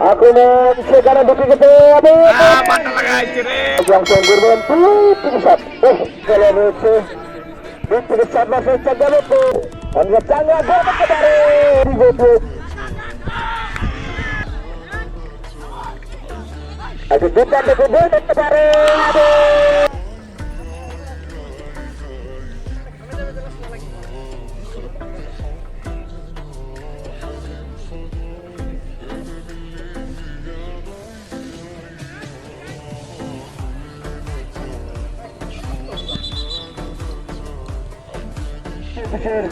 আক্রমণ সেখানে ঢুকে গেছে হবে পাটা লাগাইছে রে অংশগ্রহণ করবেন দুই থেকে সাত খেলা রয়েছে দুই থেকে সাত মাসের চেষ্টা যাবে তো আমরা চাঙ্গা গোল করতে পারে আচ্ছা দুর্দান্ত গোল করতে পারে দেশের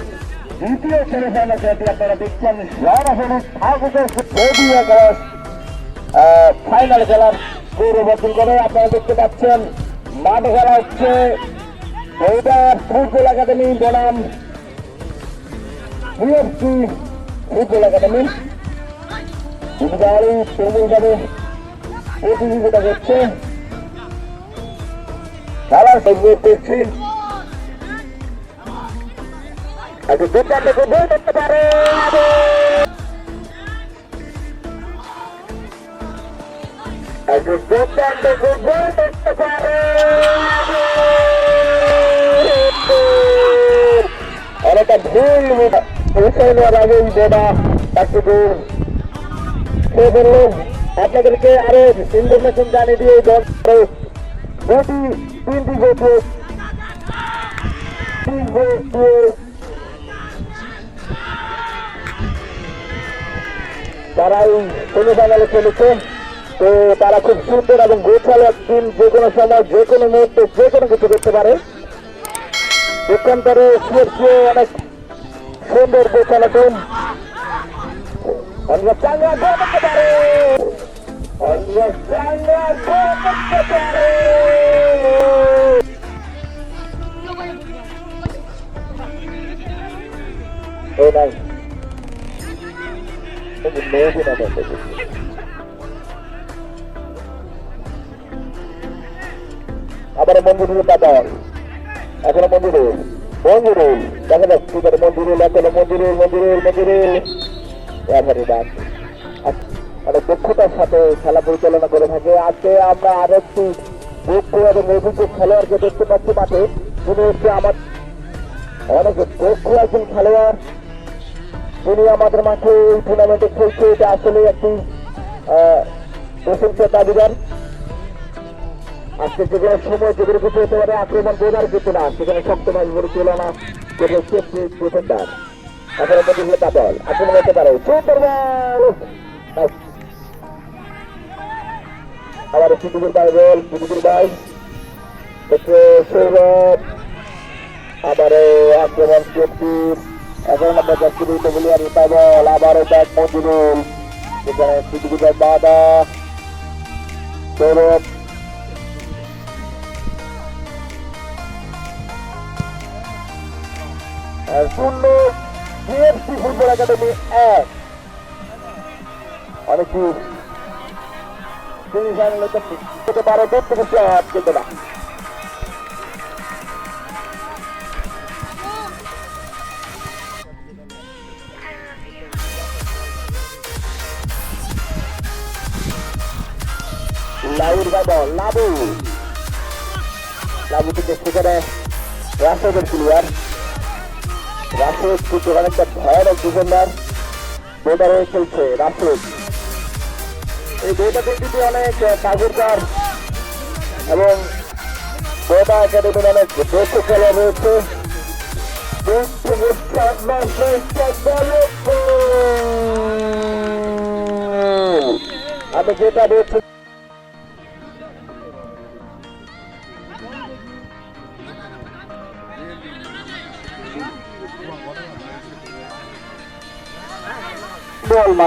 দ্বিতীয় সেমিফাইনাল খেলাটি আপনারা দেখছেন সরাসরি ঠাকুরের ফাইনাল খেলার পূর্ববর্তী করে আপনারা দেখতে পাচ্ছেন মাঠে খেলা হচ্ছে বৌদার ফুটবল একাডেমি বনাম সিএফসি ফুটবল একাডেমি। গাড়ি তৃণমূলভাবে প্রতিযোগিতা করছে। খেলার সঙ্গে করছি আচ্ছা দুর্দান্ত গোল করতে পারে আচ্ছা দুর্দান্ত গোল করতে পারে অনেকটা ভুল পৌঁছায় নেওয়ার আগেই দেবা একটু দূর খেয়ে ফেললেন আপনাদেরকে আরও ইনফরমেশন জানিয়ে দিয়ে দল দুটি তিনটি গোল তিন গোল তারা এই সেমিফাইনালে খেলেছে। তো তারা খুব সুন্দর এবং গোছালো টিম যে কোনো সময়, যে কোনো মুহূর্তে, যে কোনো কিছু করতে পারে। সিএফসি অনেক সুন্দর গোছালো পারে। ও নাই আবার মন্দিরের পাতাল এখনও মন্দিরে মন্দিরে দেখা যাচ্ছে করে মন্দিরে মন্দিরে মন্দিরে মন্দিরে ডাক মানে দক্ষতার সাথে খেলা পরিচালনা করে থাকে। আজকে আমরা আরও একটি দক্ষ এবং অভিজ্ঞ খেলোয়াড়কে দেখতে পাচ্ছি মাঠে। তিনি হচ্ছে আমার অনেক দক্ষ একজন খেলোয়াড়। তিনি আমাদের মাঠে এই টুর্নামেন্টে খেলছে এটা আসলে একটি আহ, প্রশংসার দাবিদার। আজকে যে সময় যে কোনো কিছু হতে পারে আক্রমণ বোঝার কিছু না। সেখানে শক্ত মাছ বলে সেফটি ডিফেন্ডার এখন কাপল আক্রমণ হতে পারে। সুন্দর বল! আবার সিদ্দিকুর ভাই বল হচ্ছে সৌরভ আক্রমণ সেফটি। এখন আমরা যাচ্ছি তো বলি আর তাই বল, আবারও ব্যাট মঞ্জুরুল। সেখানে সিদ্দিকুর ভাই সৌরভ। শূন্য সিএফসি ফুটবল একাডেমি এক। অনেক সেমিফাইনালে হতে পারে দূর থেকে না লাউর বাবা লাবু। লাবু থেকে সেখানে রাশেদের প্লেয়ার রাশেদ কিন্তু অনেকটা ভয়ানক ডিফেন্ডার বোর্ডার হয়ে খেলছে রাশেদ। এই দুইটা টিমটি অনেক কাজুরকার এবং বোর্ডা একাডেমির অনেক দক্ষ খেলা চেষ্টা রয়েছে। আমি যেটা বলছি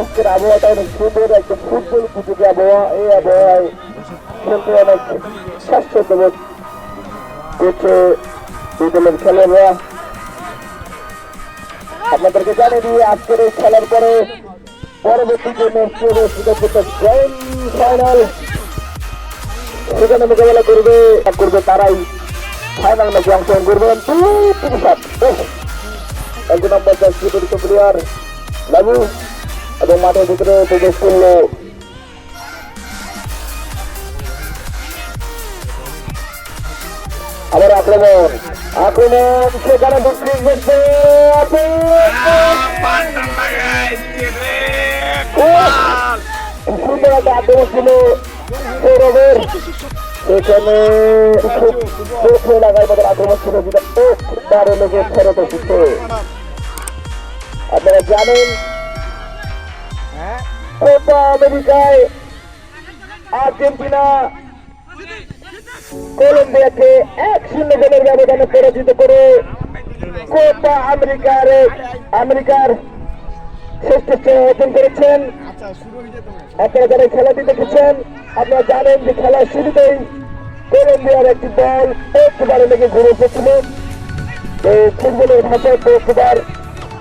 আজকের আবহাওয়াটা অনেক সুন্দর, একদম ফুটবল উপযোগী আবহাওয়া, এই আবহাওয়ায় খেলতে অনেক স্বাচ্ছন্দ্য বোধ করছে খেলোয়াড়রা। আপনাদেরকে জানিয়ে দিয়ে আজকের এই খেলার পরে পরবর্তী যে ফাইনাল সেখানে মোকাবেলা করবে করবে তারাই। ফাইনাল ম্যাচে অংশগ্রহণ করবেন। একজন নম্বর প্লেয়ার বাবু এবং মাঠের ভিতরে প্রবেশ করল। আবার আক্রমণ। আক্রমণ, সেখানে বিক্রি করছে সুন্দর একটা আক্রমণ ছিল সৌরভের খুব চোখে লাগার মতো আক্রমণ ছিল যেটা তারে লেগে ফেরত এসেছে আপনারা জানেন কোপা আমেরিকায় আর্জেন্টিনা কলম্বিয়াকে এক শূন্য গোলের ব্যবধানে পরাজিত করে কোপা আমেরিকার আমেরিকার শ্রেষ্ঠ অর্জন করেছেন। আপনারা যারা খেলাটি দেখেছেন। আপনারা জানেন যে খেলার শুরুতেই কলম্বিয়ার একটি দল একবারে লেগে ঘুরে এসেছিল ফুটবলের ভাষায়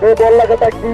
এই বল লাগাটা একটি